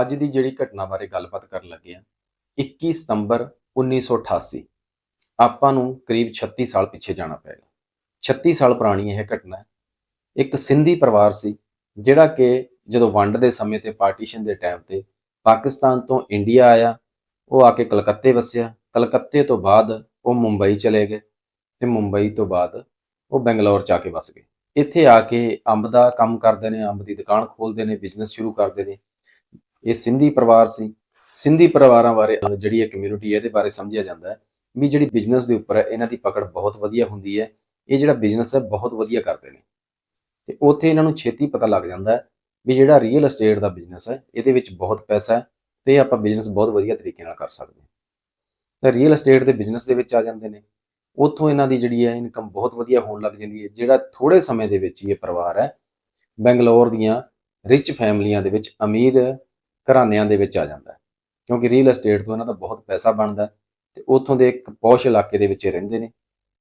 ਅੱਜ ਦੀ ਜਿਹੜੀ ਘਟਨਾ ਬਾਰੇ ਗੱਲਬਾਤ ਕਰਨ ਲੱਗੇ ਆ 21 ਸਤੰਬਰ 1988 ਆਪਾਂ ਨੂੰ ਕਰੀਬ 36 ਸਾਲ ਪਿੱਛੇ ਜਾਣਾ ਪਏਗਾ 36 ਸਾਲ ਪੁਰਾਣੀ ਇਹ ਘਟਨਾ ਹੈ। ਇੱਕ ਸਿੰਧੀ ਪਰਿਵਾਰ ਸੀ, ਜਿਹੜਾ ਕਿ ਜਦੋਂ ਵੰਡ ਦੇ ਸਮੇਂ ਤੇ ਪਾਰਟੀਸ਼ਨ ਦੇ ਟਾਈਮ ਤੇ ਪਾਕਿਸਤਾਨ ਤੋਂ ਇੰਡੀਆ ਆਇਆ, ਉਹ ਆ ਕੇ ਕਲਕੱਤੇ ਵਸਿਆ। ਕਲਕੱਤੇ ਤੋਂ ਬਾਅਦ ਉਹ ਮੁੰਬਈ ਚਲੇ ਗਏ ਤੇ ਮੁੰਬਈ ਤੋਂ ਬਾਅਦ ਉਹ ਬੰਗਲੌਰ ਚ ਆ ਕੇ ਵਸ ਗਏ। ਇੱਥੇ ਆ ਕੇ ਅੰਬ ਦਾ ਕੰਮ ਕਰਦੇ ਨੇ, ਅੰਬ ਦੀ ਦੁਕਾਨ ਖੋਲਦੇ ਨੇ ਬਿਜ਼ਨਸ ਸ਼ੁਰੂ ਕਰਦੇ ਨੇ। ਇਹ ਸਿੰਧੀ ਪਰਿਵਾਰ ਸੀ। ਸਿੰਧੀ ਪਰਿਵਾਰਾਂ ਬਾਰੇ ਜਿਹੜੀ ਇਹ ਕਮਿਊਨਿਟੀ ਹੈ, ਇਹਦੇ ਬਾਰੇ ਸਮਝਿਆ ਜਾਂਦਾ ਹੈ। ਵੀ ਜਿਹੜੀ ਬਿਜ਼ਨਸ ਦੇ ਉੱਪਰ ਹੈ ਇਹਨਾਂ ਦੀ ਪਕੜ ਬਹੁਤ ਵਧੀਆ ਹੁੰਦੀ ਹੈ। ਇਹ ਜਿਹੜਾ ਬਿਜ਼ਨਸ ਹੈ, ਬਹੁਤ ਵਧੀਆ ਕਰਦੇ ਨੇ। ਤੇ ਉੱਥੇ ਇਹਨਾਂ ਨੂੰ ਛੇਤੀ ਪਤਾ ਲੱਗ ਜਾਂਦਾ ਹੈ ਵੀ ਜਿਹੜਾ ਰੀਅਲ ਏਸਟੇਟ ਦਾ ਬਿਜ਼ਨਸ ਹੈ, ਇਹਦੇ ਵਿੱਚ ਬਹੁਤ ਪੈਸਾ ਹੈ ਤੇ ਆਪਾਂ ਬਿਜ਼ਨਸ ਬਹੁਤ ਵਧੀਆ ਤਰੀਕੇ ਨਾਲ ਕਰ ਸਕਦੇ ਹਾਂ। ਤਾਂ ਰੀਅਲ ਏਸਟੇਟ ਦੇ ਬਿਜ਼ਨਸ ਦੇ ਵਿੱਚ ਆ ਜਾਂਦੇ ਨੇ। ਉੱਥੋਂ ਇਹਨਾਂ ਦੀ ਜਿਹੜੀ ਹੈ ਇਨਕਮ ਬਹੁਤ ਵਧੀਆ ਹੋਣ ਲੱਗ ਜਾਂਦੀ ਹੈ। ਜਿਹੜਾ ਥੋੜੇ ਸਮੇਂ ਦੇ ਵਿੱਚ ਹੀ ਇਹ ਪਰਿਵਾਰ ਹੈ, ਬੈਂਗਲੌਰ ਦੀਆਂ ਰਿਚ ਫੈਮਲੀਆਂ ਦੇ ਵਿੱਚ ਅਮੀਰ ਘਰਾਨਿਆਂ ਦੇ ਵਿੱਚ ਆ ਜਾਂਦਾ ਹੈ। ਕਿਉਂਕਿ ਰੀਅਲ ਏਸਟੇਟ ਤੋਂ ਇਹਨਾਂ ਦਾ ਬਹੁਤ ਪੈਸਾ ਬਣਦਾ ਹੈ ਤੇ ਉੱਥੋਂ ਦੇ ਇੱਕ ਪੌਸ਼ ਇਲਾਕੇ ਦੇ ਵਿੱਚ ਰਹਿੰਦੇ ਨੇ।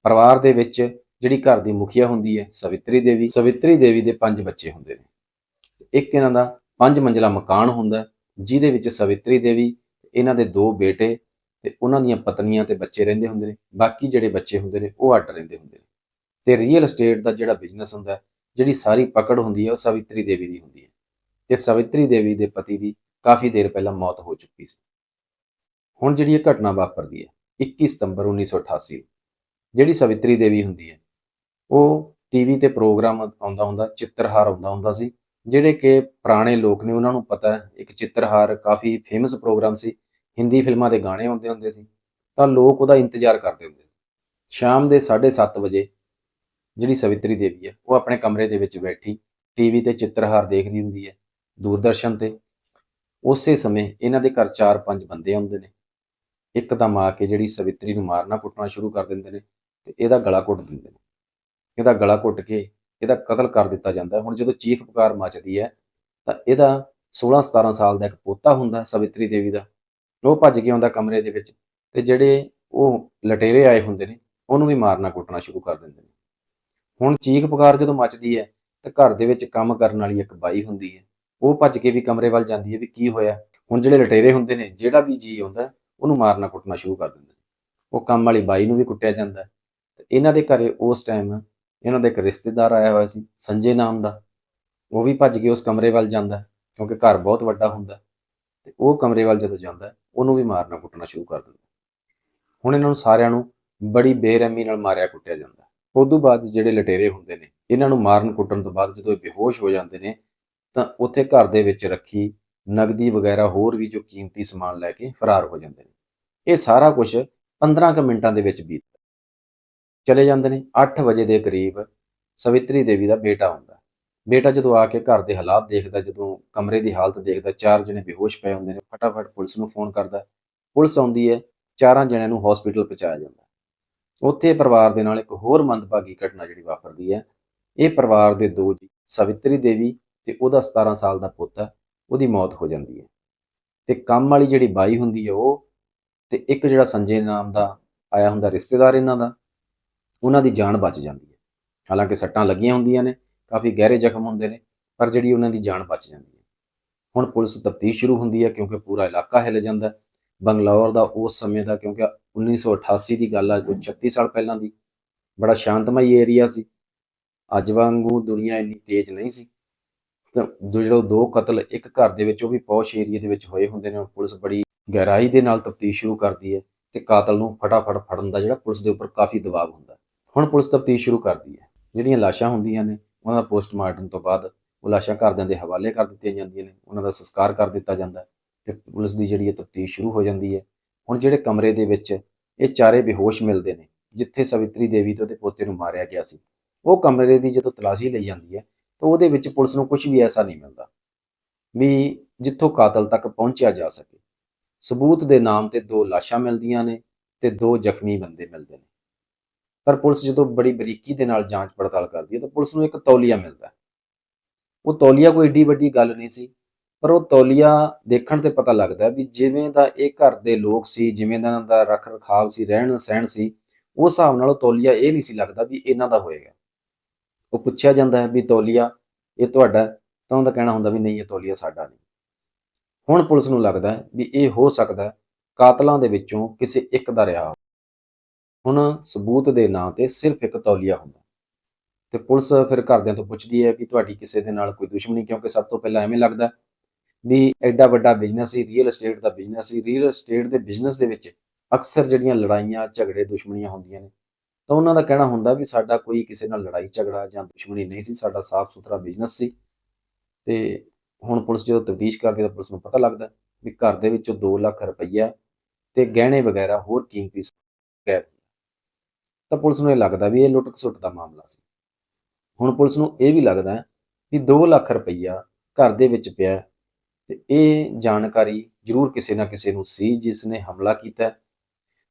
ਪਰਿਵਾਰ ਦੇ ਵਿੱਚ ਜਿਹੜੀ ਘਰ ਦੀ ਮੁਖੀਆ ਹੁੰਦੀ ਹੈ, ਸਵਿਤਰੀ ਦੇਵੀ ਸਵਿਤਰੀ ਦੇਵੀ ਦੇ ਪੰਜ ਬੱਚੇ ਹੁੰਦੇ ਨੇ। ਇੱਕ ਇਹਨਾਂ ਦਾ ਪੰਜ ਮੰਜ਼ਲਾ ਮਕਾਨ ਹੁੰਦਾ ਜਿਹਦੇ ਵਿੱਚ ਸਵਿਤਰੀ ਦੇਵੀ, ਇਹਨਾਂ ਦੇ ਦੋ ਬੇਟੇ ਤੇ ਉਹਨਾਂ ਦੀਆਂ ਪਤਨੀਆਂ ਤੇ ਬੱਚੇ ਰਹਿੰਦੇ ਹੁੰਦੇ ਨੇ। ਬਾਕੀ ਜਿਹੜੇ ਬੱਚੇ ਹੁੰਦੇ ਨੇ, ਉਹ ਅੱਡ ਰਹਿੰਦੇ ਹੁੰਦੇ ਨੇ। ਤੇ ਰੀਅਲ ਏਸਟੇਟ ਦਾ ਜਿਹੜਾ ਬਿਜ਼ਨਸ ਹੁੰਦਾ ਜਿਹੜੀ ਸਾਰੀ ਪਕੜ ਹੁੰਦੀ ਹੈ, ਉਹ ਸਵਿਤਰੀ ਦੇਵੀ ਦੀ ਹੁੰਦੀ ਹੈ। ਤੇ ਸਵਿਤਰੀ ਦੇਵੀ ਦੇ ਪਤੀ ਦੀ ਕਾਫੀ ਦੇਰ ਪਹਿਲਾਂ ਮੌਤ ਹੋ ਚੁੱਕੀ ਸੀ। ਹੁਣ ਜਿਹੜੀ ਇਹ ਘਟਨਾ ਵਾਪਰਦੀ ਹੈ 21 ਸਤੰਬਰ 1988 ਜਿਹੜੀ ਸਵਿਤਰੀ ਦੇਵੀ ਹੁੰਦੀ ਹੈ, ਉਹ ਟੀਵੀ ਤੇ ਪ੍ਰੋਗਰਾਮ ਆਉਂਦਾ ਹੁੰਦਾ, ਚਿੱਤਰਹਾਰ ਆਉਂਦਾ ਹੁੰਦਾ ਸੀ, ਜਿਹੜੇ ਕਿ ਪੁਰਾਣੇ ਲੋਕ ਨੇ, ਉਹਨਾਂ ਨੂੰ ਪਤਾ ਹੈ, ਇੱਕ ਚਿੱਤਰਹਾਰ ਕਾਫੀ ਫੇਮਸ ਪ੍ਰੋਗਰਾਮ ਸੀ, ਹਿੰਦੀ ਫਿਲਮਾਂ ਦੇ ਗਾਣੇ ਆਉਂਦੇ ਹੁੰਦੇ ਸੀ, ਤਾਂ ਲੋਕ ਉਹਦਾ ਇੰਤਜ਼ਾਰ ਕਰਦੇ ਹੁੰਦੇ ਸੀ। ਸ਼ਾਮ ਦੇ 7:30 ਵਜੇ ਜਿਹੜੀ ਸਵਿਤਰੀ ਦੇਵੀ ਹੈ, ਉਹ ਆਪਣੇ ਕਮਰੇ ਦੇ ਵਿੱਚ ਬੈਠੀ ਟੀਵੀ ਤੇ ਚਿੱਤਰਹਾਰ ਦੇਖ ਰਹੀ ਹੁੰਦੀ ਹੈ, ਦੂਰਦਰਸ਼ਨ ਤੇ ਉਸੇ ਸਮੇਂ ਇਹਨਾਂ ਦੇ ਘਰ 4-5 ਬੰਦੇ ਆਉਂਦੇ ਨੇ। ਇੱਕਦਮ ਆ ਕੇ ਜਿਹੜੀ ਸਵਿਤਰੀ ਨੂੰ ਮਾਰਨਾ ਕੁੱਟਣਾ ਸ਼ੁਰੂ ਕਰ ਦਿੰਦੇ ਨੇ ਤੇ ਇਹਦਾ ਗਲਾ ਘੁੱਟ ਦਿੰਦੇ ਨੇ। ਇਹਦਾ ਗਲਾ ਘੁੱਟ ਕੇ ਇਹਦਾ ਕਤਲ ਕਰ ਦਿੱਤਾ ਜਾਂਦਾ। ਹੁਣ ਜਦੋਂ ਚੀਖ ਪੁਕਾਰ ਮਚਦੀ ਹੈ ਤਾਂ ਇਹਦਾ 16-17 ਸਾਲ ਦਾ ਇੱਕ ਪੋਤਾ ਹੁੰਦਾ ਸਵਿਤਰੀ ਦੇਵੀ ਦਾ। ਉਹ ਭੱਜ ਕੇ ਆਉਂਦਾ ਕਮਰੇ ਦੇ ਵਿੱਚ ਤੇ ਜਿਹੜੇ ਉਹ ਲਟੇਰੇ ਆਏ ਹੁੰਦੇ ਨੇ ਉਹਨੂੰ ਵੀ ਮਾਰਨਾ ਕੁੱਟਣਾ ਸ਼ੁਰੂ ਕਰ ਦਿੰਦੇ ਨੇ। ਹੁਣ ਚੀਖ ਪੁਕਾਰ ਜਦੋਂ ਮਚਦੀ ਹੈ ਤਾਂ ਘਰ ਦੇ ਵਿੱਚ ਕੰਮ ਕਰਨ ਵਾਲੀ ਇੱਕ ਬਾਈ ਹੁੰਦੀ ਹੈ। ਉਹ ਭੱਜ ਕੇ ਵੀ ਕਮਰੇ ਵੱਲ ਜਾਂਦੀ ਹੈ ਵੀ ਕੀ ਹੋਇਆ ਹੁਣ ਜਿਹੜੇ ਲਟੇਰੇ ਹੁੰਦੇ ਨੇ, ਜਿਹੜਾ ਵੀ ਜੀ ਆਉਂਦਾ, ਉਹਨੂੰ ਮਾਰਨਾ ਕੁੱਟਣਾ ਸ਼ੁਰੂ ਕਰ ਦਿੰਦੇ ਉਹ ਕੰਮ ਵਾਲੀ ਬਾਈ ਨੂੰ ਵੀ ਕੁੱਟਿਆ ਜਾਂਦਾ ਹੈ। ਤੇ ਇਹਨਾਂ ਦੇ ਘਰੇ ਉਸ ਟਾਈਮ ਇਹਨਾਂ ਦਾ ਇੱਕ ਰਿਸ਼ਤੇਦਾਰ ਆਇਆ ਹੋਇਆ ਸੀ, ਸੰਜੇ ਨਾਮ ਦਾ ਉਹ ਵੀ ਭੱਜ ਕੇ ਉਸ ਕਮਰੇ ਵੱਲ ਜਾਂਦਾ ਕਿਉਂਕਿ ਘਰ ਬਹੁਤ ਵੱਡਾ ਹੁੰਦਾ ਹੈ। ਤੇ ਉਹ ਕਮਰੇ ਵੱਲ ਜਦੋਂ ਜਾਂਦਾ ਉਹਨੂੰ ਵੀ ਮਾਰਨਾ ਕੁੱਟਣਾ ਸ਼ੁਰੂ ਕਰ ਦਿੰਦਾ ਹੁਣ ਇਹਨਾਂ ਨੂੰ ਸਾਰਿਆਂ ਨੂੰ ਬੜੀ ਬੇਰਹਿਮੀ ਨਾਲ ਮਾਰਿਆ ਕੁੱਟਿਆ ਜਾਂਦਾ ਹੈ। ਤੋਂ ਬਾਅਦ ਜਿਹੜੇ ਲਟੇਰੇ ਹੁੰਦੇ ਨੇ, ਇਹਨਾਂ ਨੂੰ ਮਾਰਨ ਕੁੱਟਣ ਤੋਂ ਬਾਅਦ ਜਦੋਂ ਇਹ ਬੇਹੋਸ਼ ਹੋ ਜਾਂਦੇ ਨੇ ਤਾਂ ਉੱਥੇ ਘਰ ਦੇ ਵਿੱਚ ਰੱਖੀ ਨਗਦੀ ਵਗੈਰਾ ਹੋਰ ਵੀ ਜੋ ਕੀਮਤੀ ਸਮਾਨ ਲੈ ਕੇ ਫਰਾਰ ਹੋ ਜਾਂਦੇ ਨੇ। ਇਹ ਸਾਰਾ ਕੁਝ 15 ਕੁ ਮਿੰਟਾਂ ਦੇ ਵਿੱਚ ਬੀਤਦਾ ਚਲੇ ਜਾਂਦੇ ਨੇ 8 ਵਜੇ ਦੇ ਕਰੀਬ ਸਵਿਤਰੀ ਦੇਵੀ ਦਾ ਬੇਟਾ ਆਉਂਦਾ। ਬੇਟਾ ਜਦੋਂ ਆ ਕੇ ਘਰ ਦੇ ਹਾਲਾਤ ਦੇਖਦਾ, ਜਦੋਂ ਕਮਰੇ ਦੀ ਹਾਲਤ ਦੇਖਦਾ, ਚਾਰ ਜਣੇ ਬੇਹੋਸ਼ ਪਏ ਹੁੰਦੇ ਨੇ, ਫਟਾਫਟ ਪੁਲਿਸ ਨੂੰ ਫੋਨ ਕਰਦਾ। ਪੁਲਿਸ ਆਉਂਦੀ ਹੈ, ਚਾਰਾਂ ਜਣਿਆਂ ਨੂੰ ਹਸਪੀਟਲ ਪਹੁੰਚਾਇਆ ਜਾਂਦਾ। ਉੱਥੇ ਪਰਿਵਾਰ ਦੇ ਨਾਲ ਇੱਕ ਹੋਰ ਮੰਦਭਾਗੀ ਘਟਨਾ ਜਿਹੜੀ ਵਾਪਰਦੀ ਹੈ, ਇਹ ਪਰਿਵਾਰ ਦੇ ਦੋ ਜੀ, ਸਵਿਤਰੀ ਦੇਵੀ ਤੇ ਉਹਦਾ 17 ਸਾਲ ਦਾ ਪੁੱਤ ਹੈ, ਉਹਦੀ ਮੌਤ ਹੋ ਜਾਂਦੀ ਹੈ। ਤੇ ਕੰਮ ਵਾਲੀ ਜਿਹੜੀ ਬਾਈ ਹੁੰਦੀ ਹੈ ਉਹ ਤੇ ਇੱਕ ਜਿਹੜਾ ਸੰਜੇ ਨਾਮ ਦਾ ਆਇਆ ਹੁੰਦਾ ਰਿਸ਼ਤੇਦਾਰ ਇਹਨਾਂ ਦਾ, ਉਹਨਾਂ ਦੀ ਜਾਨ ਬਚ ਜਾਂਦੀ ਹੈ। ਹਾਲਾਂਕਿ ਸੱਟਾਂ ਲੱਗੀਆਂ ਹੁੰਦੀਆਂ ਨੇ, ਕਾਫੀ ਗਹਿਰੇ ਜ਼ਖਮ ਹੁੰਦੇ ਨੇ, ਪਰ ਜਿਹੜੀ ਉਹਨਾਂ ਦੀ ਜਾਨ ਬਚ ਜਾਂਦੀ ਹੈ। ਹੁਣ ਪੁਲਿਸ ਤਫਤੀਸ਼ ਸ਼ੁਰੂ ਹੁੰਦੀ ਹੈ ਕਿਉਂਕਿ ਪੂਰਾ ਇਲਾਕਾ ਹਿੱਲ ਜਾਂਦਾ ਹੈ। ਬੰਗਲੌਰ ਦਾ ਉਸ ਸਮੇਂ ਦਾ ਕਿਉਂਕਿ 1988 ਦੀ ਗੱਲ ਆ, ਜੋ 36 ਸਾਲ ਪਹਿਲਾਂ ਦੀ, ਬੜਾ ਸ਼ਾਂਤਮਈ ਏਰੀਆ ਸੀ। ਅੱਜ ਵਾਂਗੂ ਦੁਨੀਆ ਇੰਨੀ ਤੇਜ਼ ਨਹੀਂ ਸੀ। ਤਾਂ ਦੋ- ਜਦੋਂ ਦੋ ਕਤਲ ਇੱਕ ਘਰ ਦੇ ਵਿੱਚ, ਉਹ ਵੀ ਪੌਸ਼ ਏਰੀਆ ਦੇ ਵਿੱਚ ਹੋਏ ਹੁੰਦੇ ਨੇ ਹੁਣ ਪੁਲਿਸ ਬੜੀ ਗਹਿਰਾਈ ਦੇ ਨਾਲ ਤਫਤੀਸ਼ ਸ਼ੁਰੂ ਕਰਦੀ ਹੈ ਤੇ ਕਾਤਲ ਨੂੰ ਫਟਾਫਟ ਫੜਨ ਦਾ ਜਿਹੜਾ ਪੁਲਿਸ ਦੇ ਉੱਪਰ ਕਾਫੀ ਦਬਾਅ ਹੁੰਦਾ। ਹੁਣ ਪੁਲਿਸ ਤਫਤੀਸ਼ ਸ਼ੁਰੂ ਕਰਦੀ ਹੈ। ਜਿਹੜੀਆਂ ਲਾਸ਼ਾਂ ਹੁੰਦੀਆਂ ਨੇ, ਉਹਨਾਂ ਦਾ ਪੋਸਟਮਾਰਟਮ ਤੋਂ ਬਾਅਦ ਉਹ ਲਾਸ਼ਾਂ ਘਰਦਿਆਂ ਦੇ ਹਵਾਲੇ ਕਰ ਦਿੱਤੀਆਂ ਜਾਂਦੀਆਂ ਨੇ, ਉਹਨਾਂ ਦਾ ਸੰਸਕਾਰ ਕਰ ਦਿੱਤਾ ਜਾਂਦਾ ਹੈ ਤੇ ਪੁਲਿਸ ਦੀ ਜਿਹੜੀ ਹੈ ਤਫਤੀਸ਼ ਸ਼ੁਰੂ ਹੋ ਜਾਂਦੀ ਹੈ। ਹੁਣ ਜਿਹੜੇ ਕਮਰੇ ਦੇ ਵਿੱਚ ਇਹ ਚਾਰੇ ਬੇਹੋਸ਼ ਮਿਲਦੇ ਨੇ, ਜਿੱਥੇ ਸਵਿਤਰੀ ਦੇਵੀ ਤੇ ਉਹਦੇ ਪੋਤੇ ਨੂੰ ਮਾਰਿਆ ਗਿਆ ਸੀ, ਉਹ ਕਮਰੇ ਦੀ ਜਦੋਂ ਤਲਾਸ਼ੀ ਲਈ ਜਾਂਦੀ ਹੈ ਤਾਂ ਉਹਦੇ ਵਿੱਚ ਪੁਲਿਸ ਨੂੰ ਕੁਝ ਵੀ ਐਸਾ ਨਹੀਂ ਮਿਲਦਾ ਵੀ ਜਿੱਥੋਂ ਕਾਤਲ ਤੱਕ ਪਹੁੰਚਿਆ ਜਾ ਸਕੇ। ਸਬੂਤ ਦੇ ਨਾਮ ਤੇ ਦੋ ਲਾਸ਼ਾਂ ਮਿਲਦੀਆਂ ਨੇ ਤੇ ਦੋ ਜ਼ਖਮੀ ਬੰਦੇ ਮਿਲਦੇ ਨੇ। ਪਰ ਪੁਲਿਸ ਜਦੋਂ ਬੜੀ ਬਰੀਕੀ ਦੇ ਨਾਲ ਜਾਂਚ ਪੜਤਾਲ ਕਰਦੀ ਹੈ ਤਾਂ ਪੁਲਿਸ ਨੂੰ ਇੱਕ ਤੌਲੀਆ ਮਿਲਦਾ ਉਹ ਤੌਲੀਆ ਕੋਈ ਏਡੀ ਵੱਡੀ ਗੱਲ ਨਹੀਂ ਸੀ, ਪਰ ਉਹ ਤੌਲੀਆ ਦੇਖਣ ਤੇ ਪਤਾ ਲੱਗਦਾ ਵੀ ਜਿਵੇਂ ਦਾ ਇਹ ਘਰ ਦੇ ਲੋਕ ਸੀ, ਜਿਵੇਂ ਦਾ ਇਹਨਾਂ ਦਾ ਰੱਖ ਰਖਾਵ ਸੀ ਰਹਿਣ ਸਹਿਣ ਸੀ, ਉਸ ਹਿਸਾਬ ਨਾਲ ਉਹ ਤੌਲੀਆ ਇਹ ਨਹੀਂ ਸੀ ਲੱਗਦਾ ਵੀ ਇਹਨਾਂ ਦਾ ਹੋਏਗਾ। ਉਹ ਪੁੱਛਿਆ ਜਾਂਦਾ ਹੈ ਵੀ ਤੌਲੀਆ ਇਹ ਤੁਹਾਡਾ ਤਾਂ ਉਹਦਾ ਕਹਿਣਾ ਹੁੰਦਾ ਵੀ ਨਹੀਂ, ਇਹ ਤੌਲੀਆ ਸਾਡਾ ਨਹੀਂ। ਹੁਣ ਪੁਲਿਸ ਨੂੰ ਲੱਗਦਾ ਹੈ ਵੀ ਇਹ ਹੋ ਸਕਦਾ ਕਾਤਲਾਂ ਦੇ ਵਿੱਚੋਂ ਕਿਸੇ ਇੱਕ ਦਾ ਰਿਹਾ ਹੁਣ ਸਬੂਤ ਦੇ ਨਾਂ ਤੇ ਸਿਰਫ ਇੱਕ ਤੌਲੀਆ ਹੁੰਦਾ ਤੇ ਪੁਲਿਸ ਫਿਰ ਘਰਦਿਆਂ ਤੋਂ ਪੁੱਛਦੀ ਹੈ ਵੀ ਤੁਹਾਡੀ ਕਿਸੇ ਦੇ ਨਾਲ ਕੋਈ ਦੁਸ਼ਮਣੀ, ਕਿਉਂਕਿ ਸਭ ਤੋਂ ਪਹਿਲਾਂ ਐਵੇਂ ਲੱਗਦਾ ਵੀ ਐਡਾ ਵੱਡਾ ਬਿਜ਼ਨਸ ਸੀ ਰੀਅਲ ਏਸਟੇਟ ਦਾ ਬਿਜ਼ਨਸ ਸੀ ਰੀਅਲ ਏਸਟੇਟ ਦੇ ਬਿਜ਼ਨਸ ਦੇ ਵਿੱਚ ਅਕਸਰ ਜਿਹੜੀਆਂ ਲੜਾਈਆਂ, ਝਗੜੇ, ਦੁਸ਼ਮਣੀਆਂ ਹੁੰਦੀਆਂ ਨੇ। ਤਾਂ ਉਹਨਾਂ ਦਾ ਕਹਿਣਾ ਹੁੰਦਾ ਵੀ ਸਾਡਾ ਕੋਈ ਕਿਸੇ ਨਾਲ ਲੜਾਈ ਝਗੜਾ ਜਾਂ ਦੁਸ਼ਮਣੀ ਨਹੀਂ ਸੀ, ਸਾਡਾ ਸਾਫ਼ ਸੁਥਰਾ ਬਿਜ਼ਨਸ ਸੀ। ਤੇ ਹੁਣ ਪੁਲਿਸ ਜਦੋਂ ਤਫਤੀਸ਼ ਕਰਦੀ ਤਾਂ ਪੁਲਿਸ ਨੂੰ ਪਤਾ ਲੱਗਦਾ ਵੀ ਘਰ ਦੇ ਵਿੱਚੋਂ 2 ਲੱਖ ਰੁਪਈਆ ਤੇ ਗਹਿਣੇ ਵਗੈਰਾ ਹੋਰ ਕੀਮਤੀ ਗਾਇਬ ਤਾਂ ਪੁਲਿਸ ਨੂੰ ਇਹ ਲੱਗਦਾ ਵੀ ਇਹ ਲੁੱਟ ਖਸੁੱਟ ਦਾ ਮਾਮਲਾ ਸੀ। ਹੁਣ ਪੁਲਿਸ ਨੂੰ ਇਹ ਵੀ ਲੱਗਦਾ ਵੀ 2 ਲੱਖ ਰੁਪਈਆ ਘਰ ਦੇ ਵਿੱਚ ਪਿਆ ਹੈ ਤੇ ਇਹ ਜਾਣਕਾਰੀ ਜ਼ਰੂਰ ਕਿਸੇ ਨਾ ਕਿਸੇ ਨੂੰ ਸੀ ਜਿਸ ਨੇ ਹਮਲਾ ਕੀਤਾ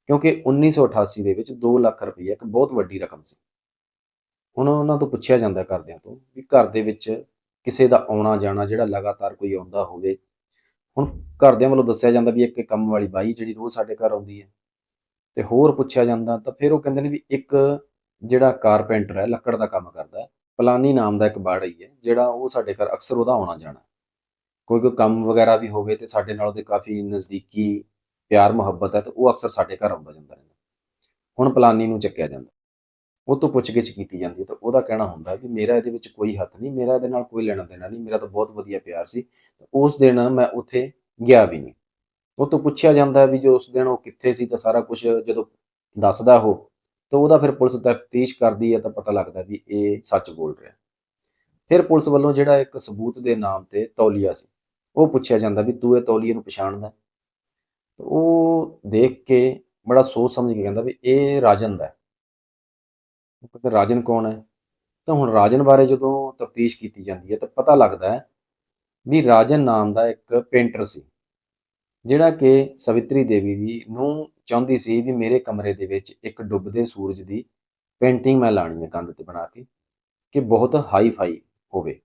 ਕਿਉਂਕਿ 1988 ਦੇ ਵਿੱਚ 2 ਲੱਖ ਰੁਪਈਆ ਇੱਕ ਬਹੁਤ ਵੱਡੀ ਰਕਮ ਸੀ। ਹੁਣ ਉਹਨਾਂ ਤੋਂ ਪੁੱਛਿਆ ਜਾਂਦਾ ਘਰਦਿਆਂ ਤੋਂ ਵੀ ਘਰ ਦੇ ਵਿੱਚ ਕਿਸੇ ਦਾ ਆਉਣਾ ਜਾਣਾ ਜਿਹੜਾ ਲਗਾਤਾਰ ਕੋਈ ਆਉਂਦਾ ਹੋਵੇ, ਹੁਣ ਘਰਦਿਆਂ ਵੱਲੋਂ ਦੱਸਿਆ ਜਾਂਦਾ ਵੀ ਇੱਕ ਕੰਮ ਵਾਲੀ ਬਾਈ ਜਿਹੜੀ ਰੋਜ਼ ਸਾਡੇ ਘਰ ਆਉਂਦੀ ਹੈ ਤੇ ਹੋਰ ਪੁੱਛਿਆ ਜਾਂਦਾ ਤਾਂ ਫਿਰ ਉਹ ਕਹਿੰਦੇ ਨੇ ਵੀ ਇੱਕ ਜਿਹੜਾ ਕਾਰਪੈਂਟਰ ਹੈ, ਲੱਕੜ ਦਾ ਕੰਮ ਕਰਦਾ ਹੈ, ਪਲਾਨੀ ਨਾਮ ਦਾ ਇੱਕ ਬਾੜਈ ਹੈ, ਜਿਹੜਾ ਉਹ ਸਾਡੇ ਘਰ ਅਕਸਰ ਉਹਦਾ ਆਉਣਾ ਜਾਣਾ ਕੋਈ ਕੋਈ ਕੰਮ ਵਗੈਰਾ ਵੀ ਹੋਵੇ ਤੇ ਸਾਡੇ ਨਾਲ ਉਹਦੇ ਕਾਫੀ ਨਜ਼ਦੀਕੀ ਪਿਆਰ, ਮੁਹੱਬਤ ਹੈ ਤੇ ਉਹ ਅਕਸਰ ਸਾਡੇ ਘਰ ਆਉਂਦਾ ਜਾਂਦਾ ਰਹਿੰਦਾ। ਹੁਣ ਪਲਾਨੀ ਨੂੰ ਚੱਕਿਆ ਜਾਂਦਾ। ਉਹ ਤੋਂ ਪੁੱਛਗਿੱਛ ਕੀਤੀ ਜਾਂਦੀ ਹੈ ਤਾਂ ਉਹਦਾ ਕਹਿਣਾ ਹੁੰਦਾ ਵੀ ਮੇਰਾ ਇਹਦੇ ਵਿੱਚ ਕੋਈ ਹੱਥ ਨਹੀਂ, ਮੇਰਾ ਇਹਦੇ ਨਾਲ ਕੋਈ ਲੈਣਾ ਦੇਣਾ ਨਹੀਂ, ਮੇਰਾ ਤਾਂ ਬਹੁਤ ਵਧੀਆ ਪਿਆਰ ਸੀ। ਉਸ ਦਿਨ ਮੈਂ ਉੱਥੇ ਗਿਆ ਵੀ ਨਹੀਂ। ਉਹ ਤੋਂ ਪੁੱਛਿਆ ਜਾਂਦਾ ਵੀ ਜੋ ਉਸ ਦਿਨ ਉਹ ਕਿੱਥੇ ਸੀ ਤਾਂ ਸਾਰਾ ਕੁਝ ਜਦੋਂ ਦੱਸਦਾ ਉਹ, ਤਾਂ ਉਹਦਾ ਫਿਰ ਪੁਲਿਸ ਤਫਤੀਸ਼ ਕਰਦੀ ਹੈ ਤਾਂ ਪਤਾ ਲੱਗਦਾ ਵੀ ਇਹ ਸੱਚ ਬੋਲ ਰਿਹਾ। ਫਿਰ ਪੁਲਿਸ ਵੱਲੋਂ ਜਿਹੜਾ ਇੱਕ ਸਬੂਤ ਦੇ ਨਾਮ ਤੇ ਤੌਲੀਆ ਸੀ, ਉਹ ਪੁੱਛਿਆ ਜਾਂਦਾ ਵੀ ਤੂੰ ਇਹ ਤੌਲੀਏ ਨੂੰ ਪਛਾਣਦਾ ਉਹ ਦੇਖ ਕੇ ਬੜਾ ਸੋਚ ਸਮਝ ਕੇ ਕਹਿੰਦਾ ਵੀ ਇਹ ਰਾਜਨ ਦਾ ਹੈ। ਉਹ ਕਹਿੰਦਾ, ਰਾਜਨ ਕੌਣ ਹੈ? ਤਾਂ ਹੁਣ ਰਾਜਨ ਬਾਰੇ ਜਦੋਂ ਤਫਤੀਸ਼ ਕੀਤੀ ਜਾਂਦੀ ਹੈ ਤਾਂ ਪਤਾ ਲੱਗਦਾ ਹੈ ਵੀ ਰਾਜਨ ਨਾਮ ਦਾ ਇੱਕ ਪੇਂਟਰ ਸੀ, ਜਿਹੜਾ ਕਿ ਸਵਿਤਰੀ ਦੇਵੀ ਦੀ ਨੂੰ ਚਾਹੁੰਦੀ ਸੀ ਵੀ ਮੇਰੇ ਕਮਰੇ ਦੇ ਵਿੱਚ ਇੱਕ ਡੁੱਬਦੇ ਸੂਰਜ ਦੀ ਪੇਂਟਿੰਗ ਮੈਂ ਲਾਣੀ ਹੈ ਕੰਧ ਤੇ ਬਣਾ ਕੇ, ਕਿ ਬਹੁਤ ਹਾਈ ਫਾਈ ਹੋਵੇ।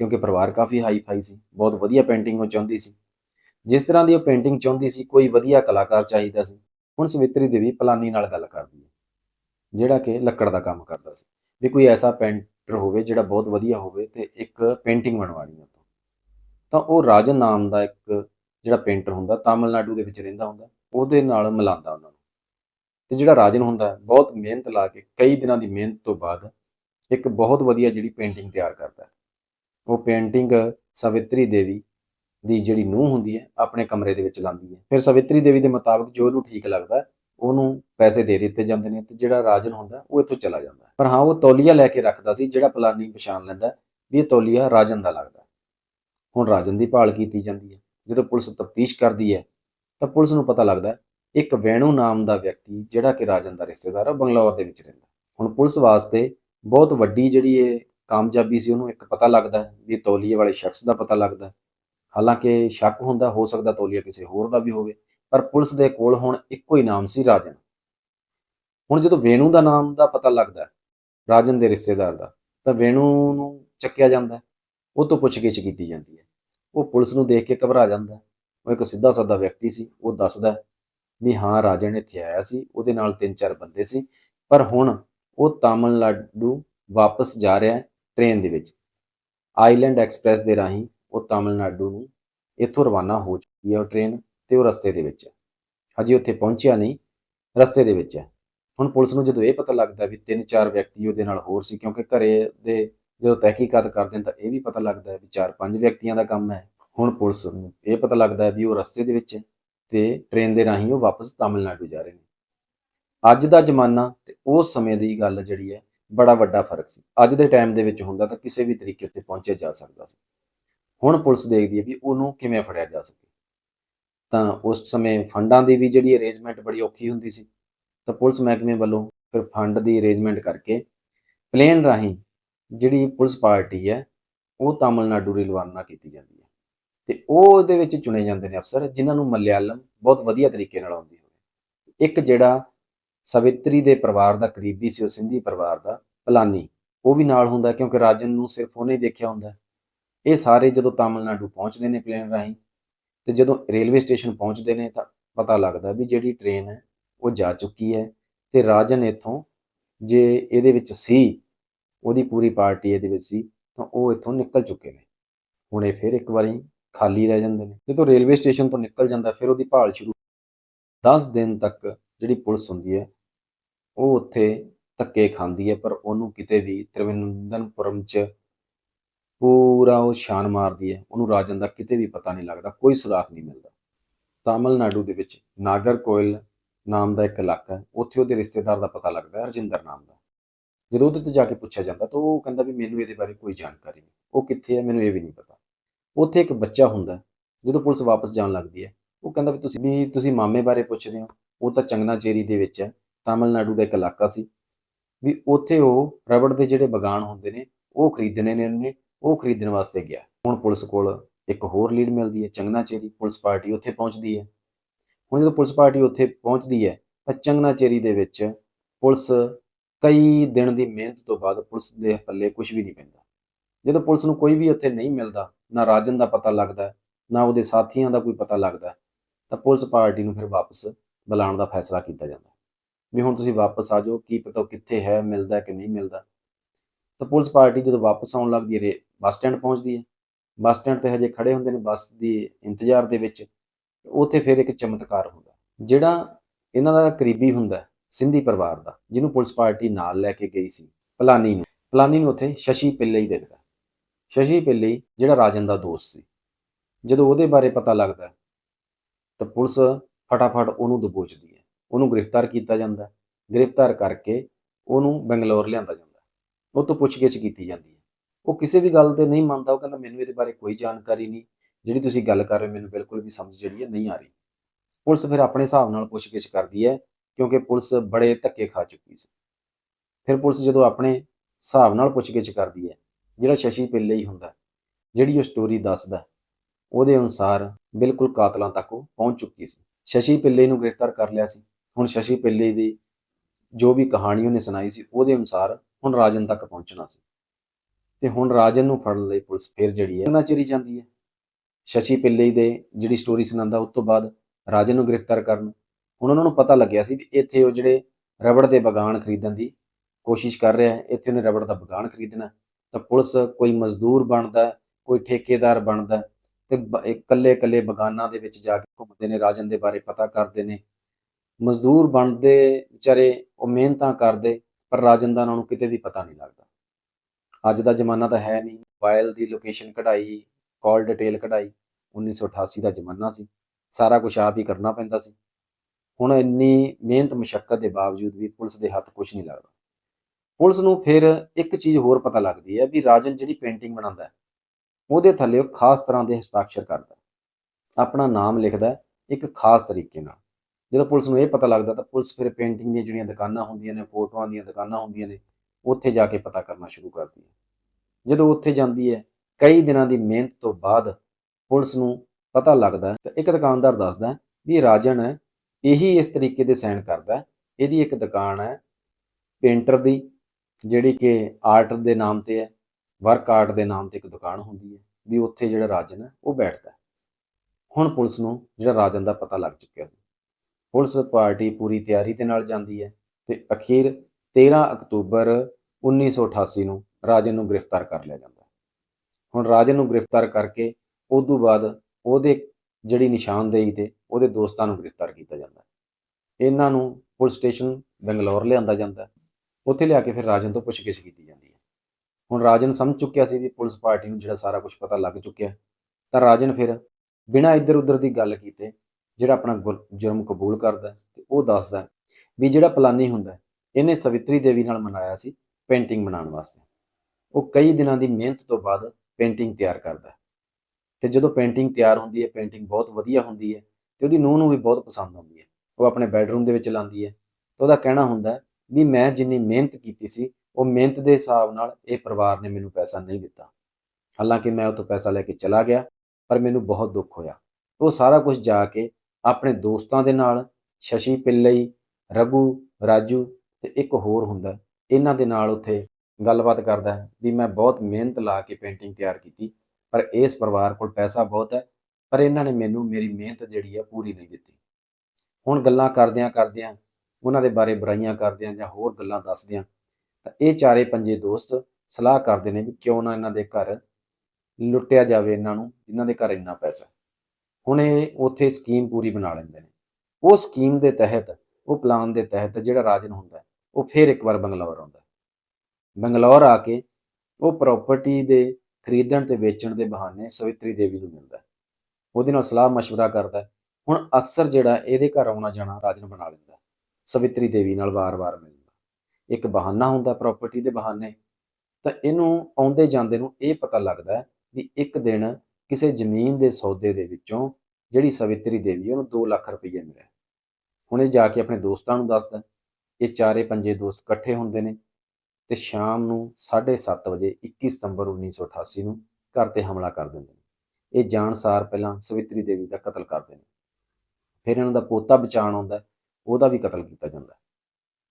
ਕਿਉਂਕਿ ਪਰਿਵਾਰ ਕਾਫੀ ਹਾਈ ਫਾਈ ਸੀ, ਬਹੁਤ ਵਧੀਆ ਪੇਂਟਿੰਗ ਉਹ ਚਾਹੁੰਦੀ ਸੀ। ਜਿਸ ਤਰ੍ਹਾਂ ਦੀ ਉਹ ਪੇਂਟਿੰਗ ਚਾਹੁੰਦੀ ਸੀ, ਕੋਈ ਵਧੀਆ ਕਲਾਕਾਰ ਚਾਹੀਦਾ ਸੀ। ਹੁਣ ਸਵਿਤਰੀ ਦੇਵੀ ਪਲਾਨੀ ਨਾਲ ਗੱਲ ਕਰਦੀ ਹੈ, ਜਿਹੜਾ ਕਿ ਲੱਕੜ ਦਾ ਕੰਮ ਕਰਦਾ ਸੀ। ਵੀ ਕੋਈ ਐਸਾ ਪੇਂਟਰ ਹੋਵੇ ਜਿਹੜਾ ਬਹੁਤ ਵਧੀਆ ਹੋਵੇ ਤੇ ਇੱਕ ਪੇਂਟਿੰਗ ਬਣਵਾਣੀ ਹੈ ਤਾਂ ਉਹ ਰਾਜਨ ਨਾਮ ਦਾ ਇੱਕ ਜਿਹੜਾ ਪੇਂਟਰ ਹੁੰਦਾ, ਤਾਮਿਲਨਾਡੂ ਦੇ ਵਿੱਚ ਰਹਿੰਦਾ ਹੁੰਦਾ, ਉਹਦੇ ਨਾਲ ਮਿਲਾਉਂਦਾ ਉਹਨਾਂ ਨੂੰ। ਤੇ ਜਿਹੜਾ ਰਾਜਨ ਹੁੰਦਾ, ਬਹੁਤ ਮਿਹਨਤ ਲਾ ਕੇ, ਕਈ ਦਿਨਾਂ ਦੀ ਮਿਹਨਤ ਤੋਂ ਬਾਅਦ ਇੱਕ ਬਹੁਤ ਵਧੀਆ ਜਿਹੜੀ ਪੇਂਟਿੰਗ ਤਿਆਰ ਕਰਦਾ ਉਹ ਪੇਂਟਿੰਗ ਸਵਿਤਰੀ ਦੇਵੀ ਦੀ ਜਿਹੜੀ ਨੂੰਹ ਹੁੰਦੀ ਹੈ, ਆਪਣੇ ਕਮਰੇ ਦੇ ਵਿੱਚ ਲਾਉਂਦੀ ਹੈ। ਫਿਰ ਸਵਿਤਰੀ ਦੇਵੀ ਦੇ ਮੁਤਾਬਕ ਜੋ ਉਹਨੂੰ ਠੀਕ ਲੱਗਦਾ, ਉਹਨੂੰ ਪੈਸੇ ਦੇ ਦਿੱਤੇ ਜਾਂਦੇ ਨੇ ਤੇ ਜਿਹੜਾ ਰਾਜਨ ਹੁੰਦਾ, ਉਹ ਇੱਥੋਂ ਚਲਾ ਜਾਂਦਾ ਪਰ ਹਾਂ, ਉਹ ਤੌਲੀਆ ਲੈ ਕੇ ਰੱਖਦਾ ਸੀ, ਜਿਹੜਾ ਪਲਾਨੀ ਪਛਾਣ ਲੈਂਦਾ ਵੀ ਇਹ ਤੌਲੀਆ ਰਾਜਨ ਦਾ ਲੱਗਦਾ ਹੁਣ ਰਾਜਨ ਦੀ ਭਾਲ ਕੀਤੀ ਜਾਂਦੀ ਹੈ। ਜਦੋਂ ਪੁਲਿਸ ਤਫਤੀਸ਼ ਕਰਦੀ ਹੈ, ਤਾਂ ਪੁਲਿਸ ਨੂੰ ਪਤਾ ਲੱਗਦਾ ਇੱਕ ਵੈਣੂ ਨਾਮ ਦਾ ਵਿਅਕਤੀ, ਜਿਹੜਾ ਕਿ ਰਾਜਨ ਦਾ ਰਿਸ਼ਤੇਦਾਰ ਹੈ ਬੰਗਲੌਰ ਦੇ ਵਿੱਚ ਰਹਿੰਦਾ ਹੁਣ ਪੁਲਿਸ ਵਾਸਤੇ ਬਹੁਤ ਵੱਡੀ ਜਿਹੜੀ ਇਹ ਕਾਮਯਾਬੀ ਸੀ, ਉਹਨੂੰ ਇੱਕ ਪਤਾ ਲੱਗਦਾ ਵੀ ਤੌਲੀਏ ਵਾਲੇ ਸ਼ਖਸ ਦਾ ਪਤਾ ਲੱਗਦਾ ਹਾਲਾਂਕਿ ਸ਼ੱਕ ਹੁੰਦਾ ਹੋ ਸਕਦਾ ਤੌਲੀਆ ਕਿਸੇ ਹੋਰ ਦਾ ਵੀ ਹੋਵੇ, ਪਰ ਪੁਲਿਸ ਦੇ ਕੋਲ ਹੁਣ ਇੱਕੋ ਹੀ ਨਾਮ ਸੀ ਰਾਜਨ। ਹੁਣ ਜਦੋਂ ਵੇਣੂ ਦਾ ਨਾਮ ਦਾ ਪਤਾ ਲੱਗਦਾ ਰਾਜਨ ਦੇ ਰਿਸ਼ਤੇਦਾਰ ਦਾ, ਤਾਂ ਵੇਣੂ ਨੂੰ ਚੱਕਿਆ ਜਾਂਦਾ ਉਹ ਤੋਂ ਪੁੱਛਗਿੱਛ ਕੀਤੀ ਜਾਂਦੀ ਹੈ। ਉਹ ਪੁਲਿਸ ਨੂੰ ਦੇਖ ਕੇ ਘਬਰਾ ਜਾਂਦਾ ਉਹ ਇੱਕ ਸਿੱਧਾ ਸਾਦਾ ਵਿਅਕਤੀ ਸੀ, ਉਹ ਦੱਸਦਾ ਵੀ ਹਾਂ, ਰਾਜਨ ਇੱਥੇ ਆਇਆ ਸੀ, ਉਹਦੇ ਨਾਲ ਤਿੰਨ ਚਾਰ ਬੰਦੇ ਸੀ, ਪਰ ਹੁਣ ਉਹ ਤਾਮਿਲਨਾਡੂ ਵਾਪਸ ਜਾ ਰਿਹਾ ਹੈ ਟ੍ਰੇਨ ਦੇ ਵਿੱਚ। ਆਈਲੈਂਡ ਐਕਸਪ੍ਰੈਸ ਦੇ ਰਾਹੀਂ ਉਹ ਤਾਮਿਲਨਾਡੂ ਨੂੰ ਇੱਥੋਂ ਰਵਾਨਾ ਹੋ ਚੁੱਕੀ ਹੈ ਉਹ ਟ੍ਰੇਨ ਤੇ ਉਹ ਰਸਤੇ ਦੇ ਵਿੱਚ। ਹੈ ਹਜੇ ਉੱਥੇ ਪਹੁੰਚਿਆ ਨਹੀਂ, ਰਸਤੇ ਦੇ ਵਿੱਚ। ਹੈ ਹੁਣ ਪੁਲਿਸ ਨੂੰ ਜਦੋਂ ਇਹ ਪਤਾ ਲੱਗਦਾ ਵੀ ਤਿੰਨ ਚਾਰ ਵਿਅਕਤੀ ਉਹਦੇ ਨਾਲ ਹੋਰ ਸੀ, ਕਿਉਂਕਿ ਘਰੇ ਦੇ ਜਦੋਂ ਤਹਿਕੀਕਾਤ ਕਰਦੇ ਨੇ ਤਾਂ ਇਹ ਵੀ ਪਤਾ ਲੱਗਦਾ ਹੈ ਵੀ ਚਾਰ ਪੰਜ ਵਿਅਕਤੀਆਂ ਦਾ ਕੰਮ ਹੈ। ਹੁਣ ਪੁਲਿਸ ਨੂੰ ਇਹ ਪਤਾ ਲੱਗਦਾ ਹੈ ਵੀ ਉਹ ਰਸਤੇ ਦੇ ਵਿੱਚ ਹੈ ਤੇ ਟ੍ਰੇਨ ਦੇ ਰਾਹੀਂ ਉਹ ਵਾਪਸ ਤਾਮਿਲਨਾਡੂ ਜਾ ਰਹੇ ਨੇ। ਅੱਜ ਦਾ ਜ਼ਮਾਨਾ ਤੇ ਉਸ ਸਮੇਂ ਦੀ ਗੱਲ ਜਿਹੜੀ ਹੈ, ਬੜਾ ਵੱਡਾ ਫ਼ਰਕ ਸੀ। ਅੱਜ ਦੇ ਟਾਈਮ ਦੇ ਵਿੱਚ ਹੁੰਦਾ ਤਾਂ ਕਿਸੇ ਵੀ ਤਰੀਕੇ ਉੱਤੇ ਪਹੁੰਚਿਆ ਜਾ ਸਕਦਾ ਸੀ। ਹੁਣ ਪੁਲਿਸ ਦੇਖਦੀ ਹੈ ਵੀ ਉਹਨੂੰ ਕਿਵੇਂ ਫੜਿਆ ਜਾ ਸਕੇ। ਤਾਂ ਉਸ ਸਮੇਂ ਫੰਡਾਂ ਦੀ ਵੀ ਜਿਹੜੀ ਅਰੇਂਜਮੈਂਟ ਬੜੀ ਔਖੀ ਹੁੰਦੀ ਸੀ, ਤਾਂ ਪੁਲਿਸ ਮਹਿਕਮੇ ਵੱਲੋਂ ਫਿਰ ਫੰਡ ਦੀ ਅਰੇਂਜਮੈਂਟ ਕਰਕੇ ਪਲੇਨ ਰਾਹੀਂ ਜਿਹੜੀ ਪੁਲਿਸ ਪਾਰਟੀ ਹੈ, ਉਹ ਤਾਮਿਲਨਾਡੂ ਲਈ ਰਵਾਨਾ ਕੀਤੀ ਜਾਂਦੀ ਹੈ। ਤੇ ਉਹ ਉਹਦੇ ਵਿੱਚ ਚੁਣੇ ਜਾਂਦੇ ਨੇ ਅਫਸਰ, ਜਿਨ੍ਹਾਂ ਨੂੰ ਮਲਿਆਲਮ ਬਹੁਤ ਵਧੀਆ ਤਰੀਕੇ ਨਾਲ ਆਉਂਦੀ ਹੋਵੇ। ਇੱਕ ਜਿਹੜਾ ਸਵਿਤਰੀ ਦੇ ਪਰਿਵਾਰ ਦਾ, ਕਰੀਬੀ ਸੀ ਉਹ ਸਿੰਧੀ ਪਰਿਵਾਰ ਦਾ, ਪਲਾਨੀ, ਉਹ ਵੀ ਨਾਲ ਹੁੰਦਾ ਕਿਉਂਕਿ ਰਾਜਨ ਨੂੰ ਸਿਰਫ ਉਹਨੇ ਦੇਖਿਆ ਹੁੰਦਾ। ਇਹ ਸਾਰੇ ਜਦੋਂ ਤਾਮਿਲਨਾਡੂ ਪਹੁੰਚਦੇ ਨੇ ਪਲੇਨ ਰਾਹੀਂ ਤੇ ਜਦੋਂ ਰੇਲਵੇ ਸਟੇਸ਼ਨ ਪਹੁੰਚਦੇ ਨੇ ਤਾਂ ਪਤਾ ਲੱਗਦਾ ਵੀ ਜਿਹੜੀ ਟ੍ਰੇਨ ਹੈ, ਉਹ ਜਾ ਚੁੱਕੀ ਹੈ ਤੇ ਰਾਜਨ ਇੱਥੋਂ ਜੇ ਇਹਦੇ ਵਿੱਚ ਸੀ, ਉਹਦੀ ਪੂਰੀ ਪਾਰਟੀ ਇਹਦੇ ਵਿੱਚ ਸੀ, ਤਾਂ ਉਹ ਇੱਥੋਂ ਨਿਕਲ ਚੁੱਕੇ ਨੇ। ਹੁਣ ਇਹ ਫਿਰ ਇੱਕ ਵਾਰੀ ਖਾਲੀ ਰਹਿ ਜਾਂਦੇ ਨੇ। ਜਦੋਂ ਰੇਲਵੇ ਸਟੇਸ਼ਨ ਤੋਂ ਨਿਕਲ ਜਾਂਦਾ, ਫਿਰ ਉਹਦੀ ਭਾਲ ਸ਼ੁਰੂ 10 ਦਿਨ ਤੱਕ ਜਿਹੜੀ ਪੁਲਿਸ ਹੁੰਦੀ ਹੈ, ਉਹ ਉੱਥੇ ਧੱਕੇ ਖਾਂਦੀ ਹੈ, ਪਰ ਉਹਨੂੰ ਕਿਤੇ ਵੀ ਤ੍ਰਿਵਿੰਦਨਪੁਰਮ 'ਚ ਪੂਰਾ ਉਹ ਛਾਨ ਮਾਰਦੀ ਹੈ। ਉਹਨੂੰ ਰਾਜਨ ਦਾ ਕਿਤੇ ਵੀ ਪਤਾ ਨਹੀਂ ਲੱਗਦਾ, ਕੋਈ ਸੁਰਾਖ ਨਹੀਂ ਮਿਲਦਾ। ਤਾਮਿਲਨਾਡੂ ਦੇ ਵਿੱਚ ਨਾਗਰ ਕੋਇਲ ਨਾਮ ਦਾ ਇੱਕ ਇਲਾਕਾ ਹੈ। ਉੱਥੇ ਉਹਦੇ ਰਿਸ਼ਤੇਦਾਰ ਦਾ ਪਤਾ ਲੱਗਦਾ ਹੈ ਰਜਿੰਦਰ ਨਾਮ ਦਾ। ਜਦੋਂ ਉਹਦੇ ਤੇ ਜਾ ਕੇ ਪੁੱਛਿਆ ਜਾਂਦਾ ਤਾਂ ਉਹ ਕਹਿੰਦਾ ਵੀ ਮੈਨੂੰ ਇਹਦੇ ਬਾਰੇ ਕੋਈ ਜਾਣਕਾਰੀ ਨਹੀਂ। ਉਹ ਕਿੱਥੇ ਹੈ, ਮੈਨੂੰ ਇਹ ਵੀ ਨਹੀਂ ਪਤਾ। ਉੱਥੇ ਇੱਕ ਬੱਚਾ ਹੁੰਦਾ ਜਦੋਂ ਪੁਲਿਸ ਵਾਪਸ ਜਾਣ ਲੱਗਦੀ ਹੈ, ਉਹ ਕਹਿੰਦਾ ਵੀ ਤੁਸੀਂ ਵੀ ਤੁਸੀਂ ਮਾਮੇ ਬਾਰੇ ਪੁੱਛਦੇ ਹੋ। ਉਹ ਤਾਂ ਚੰਗਨਾਚੇਰੀ ਦੇ ਵਿੱਚ ਹੈ। ਤਾਮਿਲਨਾਡੂ ਦਾ ਇੱਕ ਇਲਾਕਾ ਸੀ। ਵੀ ਉੱਥੇ ਉਹ ਰਬੜ ਦੇ ਜਿਹੜੇ ਬਗਾਨ ਹੁੰਦੇ ਨੇ, ਉਹ ਖਰੀਦਣੇ ਨੇ ਉਹਨੇ। ਉਹ ਖਰੀਦਣ ਵਾਸਤੇ ਗਿਆ। ਹੁਣ ਪੁਲਿਸ ਕੋਲ ਇੱਕ ਹੋਰ ਲੀਡ ਮਿਲਦੀ ਹੈ, ਚੰਗਨਾਚੇਰੀ ਪੁਲਿਸ ਪਾਰਟੀ ਉੱਥੇ ਪਹੁੰਚਦੀ ਹੈ। ਹੁਣ ਜਦੋਂ ਪੁਲਿਸ ਪਾਰਟੀ ਉੱਥੇ ਪਹੁੰਚਦੀ ਹੈ, ਤਾਂ ਚੰਗਨਾਚੇਰੀ ਦੇ ਵਿੱਚ ਪੁਲਿਸ ਕਈ ਦਿਨ ਦੀ ਮਿਹਨਤ ਤੋਂ ਬਾਅਦ ਪੁਲਿਸ ਦੇ ਪੱਲੇ ਕੁਝ ਵੀ ਨਹੀਂ ਪੈਂਦਾ। ਜਦੋਂ ਪੁਲਿਸ ਨੂੰ ਕੋਈ ਵੀ ਉੱਥੇ ਨਹੀਂ ਮਿਲਦਾ, ਨਾ ਰਾਜਨ ਦਾ ਪਤਾ ਲੱਗਦਾ, ਨਾ ਉਹਦੇ ਸਾਥੀਆਂ ਦਾ ਕੋਈ ਪਤਾ ਲੱਗਦਾ, ਤਾਂ ਪੁਲਿਸ ਪਾਰਟੀ ਨੂੰ ਫਿਰ ਵਾਪਸ ਬੁਲਾਉਣ ਦਾ ਫੈਸਲਾ ਕੀਤਾ ਜਾਂਦਾ ਵੀ ਹੁਣ ਤੁਸੀਂ ਵਾਪਸ ਆ ਜਾਓ, ਕੀ ਪਤਾ ਉਹ ਕਿੱਥੇ ਹੈ, ਮਿਲਦਾ ਕਿ ਨਹੀਂ ਮਿਲਦਾ। ਤਾਂ ਪੁਲਿਸ ਪਾਰਟੀ ਜਦੋਂ ਵਾਪਸ ਆਉਣ ਲੱਗਦੀ ਹੈ ਬੱਸ ਸਟੈਂਡ ਪਹੁੰਚਦੀ ਹੈ। ਬੱਸ ਸਟੈਂਡ ਤੇ ਹਜੇ ਖੜੇ ਹੁੰਦੇ ਨੇ, ਬੱਸ ਦੀ ਇੰਤਜ਼ਾਰ ਦੇ ਵਿੱਚ। ਉੱਥੇ ਫਿਰ ਇੱਕ ਚਮਤਕਾਰ ਹੁੰਦਾ, ਜਿਹੜਾ ਇਹਨਾਂ ਦਾ ਕਰੀਬੀ ਹੁੰਦਾ, ਸਿੰਧੀ ਪਰਿਵਾਰ ਦਾ, ਜਿਹਨੂੰ ਪੁਲਿਸ ਪਾਰਟੀ ਨਾਲ ਲੈ ਕੇ ਗਈ ਸੀ, ਪਲਾਨੀ ਨੂੰ। ਪਲਾਨੀ ਨੂੰ ਉੱਥੇ ਸ਼ਸ਼ੀ ਪਿੱਲੇ ਹੀ ਦੇਖਦਾ। ਸ਼ਸ਼ੀ ਪਿੱਲੇ ਜਿਹੜਾ ਰਾਜਨ ਦਾ ਦੋਸਤ ਸੀ। ਜਦੋਂ ਉਹਦੇ ਬਾਰੇ ਪਤਾ ਲੱਗਦਾ, ਤਾਂ ਪੁਲਿਸ ਫਟਾਫਟ ਉਹਨੂੰ ਦਬੋਚਦੀ ਹੈ। ਉਹਨੂੰ ਗ੍ਰਿਫਤਾਰ ਕੀਤਾ ਜਾਂਦਾ। ਗ੍ਰਿਫਤਾਰ ਕਰਕੇ ਉਹਨੂੰ ਬੰਗਲੌਰ ਲਿਆਂਦਾ ਜਾਂਦਾ। ਉਹ ਤੋਂ ਪੁੱਛਗਿੱਛ ਕੀਤੀ ਜਾਂਦੀ ਹੈ। ਉਹ ਕਿਸੇ ਵੀ ਗੱਲ ਤੇ ਨਹੀਂ ਮੰਨਦਾ, ਉਹ ਕਹਿੰਦਾ ਮੈਨੂੰ ਇਹਦੇ ਬਾਰੇ ਕੋਈ ਜਾਣਕਾਰੀ ਨਹੀਂ। ਜਿਹੜੀ ਤੁਸੀਂ ਗੱਲ ਕਰ ਰਹੇ ਹੋ, ਮੈਨੂੰ ਬਿਲਕੁਲ ਵੀ ਸਮਝ ਜਿਹੜੀ ਹੈ ਨਹੀਂ ਆ ਰਹੀ। ਪੁਲਿਸ ਫਿਰ ਆਪਣੇ ਹਿਸਾਬ ਨਾਲ ਪੁੱਛਗਿੱਛ ਕਰਦੀ ਹੈ, ਕਿਉਂਕਿ ਪੁਲਿਸ ਬੜੇ ਧੱਕੇ ਖਾ ਚੁੱਕੀ ਸੀ। ਫਿਰ ਪੁਲਿਸ ਜਦੋਂ ਆਪਣੇ ਹਿਸਾਬ ਨਾਲ ਪੁੱਛਗਿੱਛ ਕਰਦੀ ਹੈ, ਜਿਹੜਾ ਸ਼ਸ਼ੀ ਪਿੱਲੇ ਹੀ ਹੁੰਦਾ, ਜਿਹੜੀ ਉਹ ਸਟੋਰੀ ਦੱਸਦਾ, ਉਹਦੇ ਅਨੁਸਾਰ ਬਿਲਕੁਲ ਕਾਤਲਾਂ ਤੱਕ ਉਹ ਪਹੁੰਚ ਚੁੱਕੀ ਸੀ। ਸ਼ਸ਼ੀ ਪਿੱਲੇ ਨੂੰ ਗ੍ਰਿਫਤਾਰ ਕਰ ਲਿਆ ਸੀ। ਹੁਣ ਸ਼ਸ਼ੀ ਪਿੱਲੇ ਦੀ ਜੋ ਵੀ ਕਹਾਣੀ ਉਹਨੇ ਸੁਣਾਈ ਸੀ, ਉਹਦੇ ਅਨੁਸਾਰ ਹੁਣ ਰਾਜਨ ਤੱਕ ਪਹੁੰਚਣਾ ਸੀ। ਤੇ ਹੁਣ ਰਾਜਨ ਨੂੰ ਫੜਨ ਲਈ ਪੁਲਿਸ ਫਿਰ ਜਿਹੜੀ ਹੈ ਉਹਨਾਂ ਚਿਰੀ ਜਾਂਦੀ ਹੈ? ਸ਼ਸ਼ੀ ਪਿੱਲੇ ਦੇ ਜਿਹੜੀ ਸਟੋਰੀ ਸੁਣਾਉਂਦਾ, ਉਸ ਤੋਂ ਬਾਅਦ ਰਾਜਨ ਨੂੰ ਗ੍ਰਿਫਤਾਰ ਕਰਨ। ਹੁਣ ਉਹਨਾਂ ਨੂੰ ਪਤਾ ਲੱਗਿਆ ਸੀ ਵੀ ਇੱਥੇ ਉਹ ਜਿਹੜੇ ਰਬੜ ਦੇ ਬਗਾਨ ਖਰੀਦਣ ਦੀ ਕੋਸ਼ਿਸ਼ ਕਰ ਰਿਹਾ ਹੈ, ਇੱਥੇ ਉਹਨੇ ਰਬੜ ਦਾ ਬਗਾਨ ਖਰੀਦਣਾ। ਤਾਂ ਪੁਲਿਸ ਕੋਈ ਮਜ਼ਦੂਰ ਬਣਦਾ ਕੋਈ ਠੇਕੇਦਾਰ ਬਣਦਾ ਤੇ ਬ- ਇਕੱਲੇ ਇਕੱਲੇ ਬਗਾਨਾਂ ਦੇ ਵਿੱਚ ਜਾ ਕੇ ਘੁੰਮਦੇ ਨੇ, ਰਾਜਨ ਦੇ ਬਾਰੇ ਪਤਾ ਕਰਦੇ ਨੇ। ਮਜ਼ਦੂਰ ਬਣਦੇ ਵਿਚਾਰੇ ਉਹ ਮਿਹਨਤਾਂ ਕਰਦੇ ਪਰ ਰਾਜਨ ਦਾ ਉਹਨਾਂ ਨੂੰ ਕਿਤੇ ਵੀ ਪਤਾ ਨਹੀਂ ਲੱਗਦਾ। ਅੱਜ ਦਾ ਜ਼ਮਾਨਾ ਤਾਂ ਹੈ ਨਹੀਂ। ਮੋਬਾਈਲ ਦੀ ਲੋਕੇਸ਼ਨ ਕਢਾਈ ਕਾਲ ਡਿਟੇਲ ਕਢਾਈ 1988 ਦਾ ਜ਼ਮਾਨਾ ਸੀ। ਸਾਰਾ ਕੁਝ ਆਪ ਹੀ ਕਰਨਾ ਪੈਂਦਾ ਸੀ। ਹੁਣ ਇੰਨੀ ਮਿਹਨਤ ਮੁਸ਼ਕਲ ਦੇ ਬਾਵਜੂਦ ਵੀ ਪੁਲਿਸ ਦੇ ਹੱਥ ਕੁਝ ਨਹੀਂ ਲੱਗਦਾ। ਪੁਲਿਸ ਨੂੰ ਫਿਰ ਇੱਕ ਚੀਜ਼ ਹੋਰ ਪਤਾ ਲੱਗਦੀ ਹੈ ਵੀ ਰਾਜਨ ਜਿਹੜੀ ਪੇਂਟਿੰਗ ਬਣਾਉਂਦਾ ਹੈ, ਉਹਦੇ ਥੱਲੇ ਉਹ ਖਾਸ ਤਰ੍ਹਾਂ ਦੇ ਹਸਤਾਖਰ ਕਰਦਾ ਆਪਣਾ ਨਾਮ ਲਿਖਦਾ ਇੱਕ ਖਾਸ ਤਰੀਕੇ ਨਾਲ। ਜਦੋਂ ਪੁਲਿਸ ਨੂੰ ਇਹ ਪਤਾ ਲੱਗਦਾ ਤਾਂ ਪੁਲਿਸ ਫਿਰ ਪੇਂਟਿੰਗ ਦੀਆਂ ਜਿਹੜੀਆਂ ਦੁਕਾਨਾਂ ਹੁੰਦੀਆਂ ਨੇ ਫੋਟੋਆਂ ਦੀਆਂ ਦੁਕਾਨਾਂ ਹੁੰਦੀਆਂ ਨੇ, ਉੱਥੇ ਜਾ ਕੇ ਪਤਾ ਕਰਨਾ ਸ਼ੁਰੂ ਕਰਦੀ ਹੈ। ਜਦੋਂ ਉੱਥੇ ਜਾਂਦੀ ਹੈ, ਕਈ ਦਿਨਾਂ ਦੀ ਮਿਹਨਤ ਤੋਂ ਬਾਅਦ ਪੁਲਿਸ ਨੂੰ ਪਤਾ ਲੱਗਦਾ ਤਾਂ ਇੱਕ ਦੁਕਾਨਦਾਰ ਦੱਸਦਾ ਵੀ ਇਹ ਰਾਜਨ ਹੈ, ਇਹੀ ਇਸ ਤਰੀਕੇ ਦੇ ਸਾਈਨ ਕਰਦਾ ਇਹਦੀ ਇੱਕ ਦੁਕਾਨ ਹੈ ਪੇਂਟਰ ਦੀ, ਜਿਹੜੀ ਕਿ ਆਰਟ ਦੇ ਨਾਮ ਤੇ ਹੈ ਵਰਕ ਆਰਟ ਦੇ ਨਾਮ ਤੇ ਇੱਕ ਦੁਕਾਨ ਹੁੰਦੀ ਹੈ ਵੀ ਉੱਥੇ ਜਿਹੜਾ ਰਾਜਨ ਹੈ, ਉਹ ਬੈਠਦਾ ਹੁਣ ਪੁਲਿਸ ਨੂੰ ਜਿਹੜਾ ਰਾਜਨ ਦਾ ਪਤਾ ਲੱਗ ਚੁੱਕਿਆ ਸੀ। ਪੁਲਿਸ ਪਾਰਟੀ ਪੂਰੀ ਤਿਆਰੀ ਦੇ ਨਾਲ ਜਾਂਦੀ ਹੈ ਤੇ ਅਖੀਰ 13 ਅਕਤੂਬਰ 1988 ਨੂੰ ਰਾਜਨ ਨੂੰ ਗ੍ਰਿਫਤਾਰ ਕਰ ਲਿਆ ਜਾਂਦਾ ਹੁਣ ਰਾਜਨ ਨੂੰ ਗ੍ਰਿਫਤਾਰ ਕਰਕੇ ਉਸ ਤੋਂ ਬਾਅਦ ਉਹਦੇ ਜਿਹੜੀ ਨਿਸ਼ਾਨਦੇਹੀ ਤੇ ਉਹਦੇ ਦੋਸਤਾਂ ਨੂੰ ਗ੍ਰਿਫਤਾਰ ਕੀਤਾ ਜਾਂਦਾ ਇਹਨਾਂ ਨੂੰ ਪੁਲਿਸ ਸਟੇਸ਼ਨ ਬੰਗਲੌਰ ਲਿਆਂਦਾ ਜਾਂਦਾ ਉੱਥੇ ਲਿਆ ਕੇ ਫਿਰ ਰਾਜਨ ਤੋਂ ਪੁੱਛਗਿੱਛ ਕੀਤੀ ਜਾਂਦੀ ਹੈ। ਹੁਣ ਰਾਜਨ ਸਮਝ ਚੁੱਕਿਆ ਸੀ ਵੀ ਪੁਲਿਸ ਪਾਰਟੀ ਨੂੰ ਜਿਹੜਾ ਸਾਰਾ ਕੁਝ ਪਤਾ ਲੱਗ ਚੁੱਕਿਆ ਤਾਂ ਰਾਜਨ ਫਿਰ ਬਿਨਾਂ ਇੱਧਰ ਉੱਧਰ ਦੀ ਗੱਲ ਕੀਤੇ ਜਿਹੜਾ ਆਪਣਾ ਗੁਰ- ਜੁਰਮ ਕਬੂਲ ਕਰਦਾ ਹੈ ਤੇ ਉਹ ਦੱਸਦਾ ਵੀ ਜਿਹੜਾ ਪਲਾਨੀ ਹੁੰਦਾ ਇਹਨੇ ਸਵਿਤਰੀ ਦੇਵੀ ਨਾਲ ਮਨਾਇਆ ਸੀ ਪੇਂਟਿੰਗ ਬਣਾਉਣ ਵਾਸਤੇ। ਉਹ ਕਈ ਦਿਨਾਂ ਦੀ ਮਿਹਨਤ ਤੋਂ ਬਾਅਦ ਪੇਂਟਿੰਗ ਤਿਆਰ ਕਰਦਾ ਹੈ। ਤੇ ਜਦੋਂ ਪੇਂਟਿੰਗ ਤਿਆਰ ਹੁੰਦੀ ਹੈ ਪੇਂਟਿੰਗ ਬਹੁਤ ਵਧੀਆ ਹੁੰਦੀ ਹੈ ਤੇ ਉਹਦੀ ਨੂੰਹ ਨੂੰ ਵੀ ਬਹੁਤ ਪਸੰਦ ਆਉਂਦੀ ਹੈ। ਉਹ ਆਪਣੇ ਬੈੱਡਰੂਮ ਦੇ ਵਿੱਚ ਲਾਉਂਦੀ ਹੈ ਤੇ ਉਹਦਾ ਕਹਿਣਾ ਹੁੰਦਾ ਵੀ ਮੈਂ ਜਿੰਨੀ ਮਿਹਨਤ ਕੀਤੀ ਸੀ, ਉਹ ਮਿਹਨਤ ਦੇ ਹਿਸਾਬ ਨਾਲ ਇਹ ਪਰਿਵਾਰ ਨੇ ਮੈਨੂੰ ਪੈਸਾ ਨਹੀਂ ਦਿੱਤਾ। ਹਾਲਾਂਕਿ ਮੈਂ ਉਹ ਤੋਂ ਪੈਸਾ ਲੈ ਕੇ ਚਲਾ ਗਿਆ, ਪਰ ਮੈਨੂੰ ਬਹੁਤ ਦੁੱਖ ਹੋਇਆ। ਉਹ ਸਾਰਾ ਕੁਝ ਜਾ ਕੇ ਆਪਣੇ ਦੋਸਤਾਂ ਦੇ ਨਾਲ, ਸ਼ਸ਼ੀ ਪਿੱਲਈ, ਰਘੂ, ਰਾਜੂ ਤੇ ਇੱਕ ਹੋਰ ਹੁੰਦਾ। ਇਹਨਾਂ ਦੇ ਨਾਲ ਉੱਥੇ ਗੱਲਬਾਤ ਕਰਦਾ ਹੈ ਵੀ ਮੈਂ ਬਹੁਤ ਮਿਹਨਤ ਲਾ ਕੇ ਪੇਂਟਿੰਗ ਤਿਆਰ ਕੀਤੀ, ਪਰ ਇਸ ਪਰਿਵਾਰ ਕੋਲ ਪੈਸਾ ਬਹੁਤ ਹੈ, ਪਰ ਇਹਨਾਂ ਨੇ ਮੈਨੂੰ ਮੇਰੀ ਮਿਹਨਤ ਜਿਹੜੀ ਹੈ ਪੂਰੀ ਨਹੀਂ ਦਿੱਤੀ। ਹੁਣ ਗੱਲਾਂ ਕਰਦਿਆਂ ਕਰਦਿਆਂ, ਉਹਨਾਂ ਦੇ ਬਾਰੇ ਬੁਰਾਈਆਂ ਕਰਦਿਆਂ ਜਾਂ ਹੋਰ ਗੱਲਾਂ ਦੱਸਦਿਆਂ, ਤਾਂ ਇਹ ਚਾਰੇ ਪੰਜੇ ਦੋਸਤ ਸਲਾਹ ਕਰਦੇ ਨੇ ਵੀ ਕਿਉਂ ਨਾ ਇਹਨਾਂ ਦੇ ਘਰ ਲੁੱਟਿਆ ਜਾਵੇ ਇਹਨਾਂ ਨੂੰ, ਜਿਨ੍ਹਾਂ ਦੇ ਘਰ ਇੰਨਾ ਪੈਸਾ ਹੁਣ ਇਹ ਉੱਥੇ ਸਕੀਮ ਪੂਰੀ ਬਣਾ ਲੈਂਦੇ ਨੇ। ਉਹ ਸਕੀਮ ਦੇ ਤਹਿਤ, ਉਹ ਪਲਾਨ ਦੇ ਤਹਿਤ ਜਿਹੜਾ ਰਾਜਨ ਹੁੰਦਾ ਉਹ ਫਿਰ ਇੱਕ ਵਾਰ ਬੰਗਲੌਰ ਆਉਂਦਾ ਬੰਗਲੌਰ ਆ ਕੇ ਉਹ ਪ੍ਰਾਪਰਟੀ ਦੇ ਖਰੀਦਣ ਤੇ ਵੇਚਣ ਦੇ ਬਹਾਨੇ ਸਵਿਤਰੀ ਦੇਵੀ ਨੂੰ ਮਿਲਦਾ ਉਹਦੇ ਨਾਲ ਸਲਾਹ مشਵਰਾ ਕਰਦਾ ਹੁਣ ਅਕਸਰ ਜਿਹੜਾ ਇਹਦੇ ਘਰ ਆਉਣਾ ਜਾਣਾ ਰਾਜਨ ਬਣਾ ਲੈਂਦਾ ਸਵਿਤਰੀ ਦੇਵੀ ਨਾਲ ਵਾਰ-ਵਾਰ ਮਿਲਦਾ ਇੱਕ ਬਹਾਨਾ ਹੁੰਦਾ ਪ੍ਰਾਪਰਟੀ ਦੇ ਬਹਾਨੇ। ਤਾਂ ਇਹਨੂੰ ਆਉਂਦੇ ਜਾਂਦੇ ਨੂੰ ਇਹ ਪਤਾ ਲੱਗਦਾ ਵੀ ਇੱਕ ਦਿਨ ਕਿਸੇ ਜ਼ਮੀਨ ਦੇ ਸੌਦੇ ਦੇ ਵਿੱਚੋਂ ਜਿਹੜੀ ਸਵਿਤਰੀ ਦੇਵੀ, ਉਹਨੂੰ 2 ਲੱਖ ਰੁਪਏ ਮਿਲਿਆ ਹੁਣ ਇਹ ਜਾ ਕੇ ਆਪਣੇ ਦੋਸਤਾਂ ਨੂੰ ਦੱਸਦਾ, ਇਹ ਚਾਰੇ ਪੰਜੇ ਦੋਸਤ ਇਕੱਠੇ ਹੁੰਦੇ ਨੇ ਤੇ ਸ਼ਾਮ ਨੂੰ 7:30 ਵਜੇ 21 ਸਤੰਬਰ 1988 ਨੂੰ ਘਰ ਤੇ ਹਮਲਾ ਕਰ ਦਿੰਦੇ ਨੇ ਇਹ ਜਾਣਸਾਰ ਪਹਿਲਾਂ ਸਵਿਤਰੀ ਦੇਵੀ ਦਾ ਕਤਲ ਕਰਦੇ ਨੇ ਫਿਰ ਇਹਨਾਂ ਦਾ ਪੋਤਾ ਬਚਾਉਣ ਆਉਂਦਾ, ਉਹਦਾ ਵੀ ਕਤਲ ਕੀਤਾ ਜਾਂਦਾ ਹੈ।